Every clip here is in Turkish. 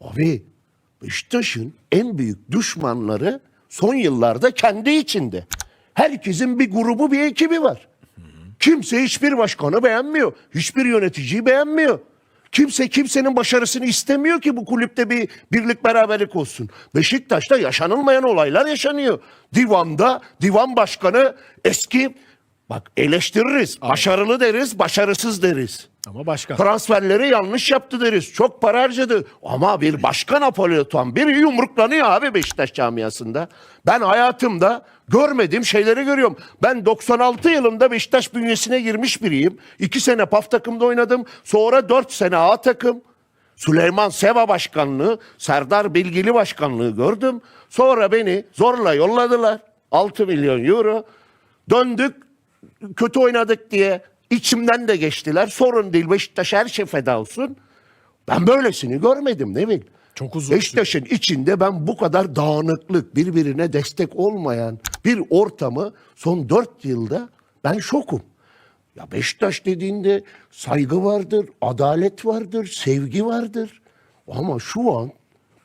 Abi Beşiktaş'ın en büyük düşmanları son yıllarda kendi içinde. Herkesin bir grubu bir ekibi var. Kimse hiçbir başkanı beğenmiyor. Hiçbir yöneticiyi beğenmiyor. Kimse kimsenin başarısını istemiyor ki bu kulüpte bir birlik beraberlik olsun. Beşiktaş'ta yaşanılmayan olaylar yaşanıyor. Divanda divan başkanı eski bak eleştiririz. Başarılı deriz, başarısız deriz. Ama başka. Transferleri yanlış yaptı deriz. Çok para harcadı. Ama bir başkan Apolloton bir yumruklanıyor abi Beşiktaş camiasında. Ben hayatımda görmediğim şeyleri görüyorum. Ben 96 yılında Beşiktaş bünyesine girmiş biriyim. 2 sene PAF takımda oynadım. Sonra 4 sene A takım. Süleyman Seva başkanlığı, Serdar Bilgili başkanlığı gördüm. Sonra beni zorla yolladılar. 6 milyon euro. Döndük kötü oynadık diye içimden de geçtiler. Sorun değil Beşiktaş her şey feda olsun. Ben böylesini görmedim ne bileyim. Çok uzun Beşiktaş'ın içinde ben bu kadar dağınıklık, birbirine destek olmayan bir ortamı son dört yılda ben şokum. Ya Beşiktaş dediğinde saygı vardır, adalet vardır, sevgi vardır. Ama şu an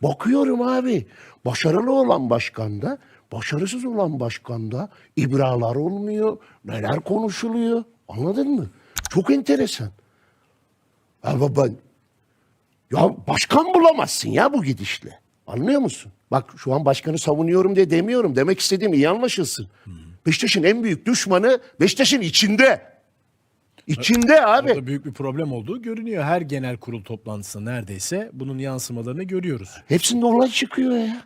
bakıyorum abi başarılı olan başkanda, başarısız olan başkanda ibralar olmuyor, neler konuşuluyor anladın mı? Çok enteresan. Ama ben ya başkan bulamazsın ya bu gidişle. Anlıyor musun? Bak şu an başkanı savunuyorum diye demiyorum. Demek istediğim iyi anlaşılsın. Beşiktaş'ın en büyük düşmanı Beşiktaş'ın içinde. İçinde abi. Burada büyük bir problem olduğu görünüyor. Her genel kurul toplantısında neredeyse bunun yansımalarını görüyoruz. Hepsinde olay çıkıyor ya.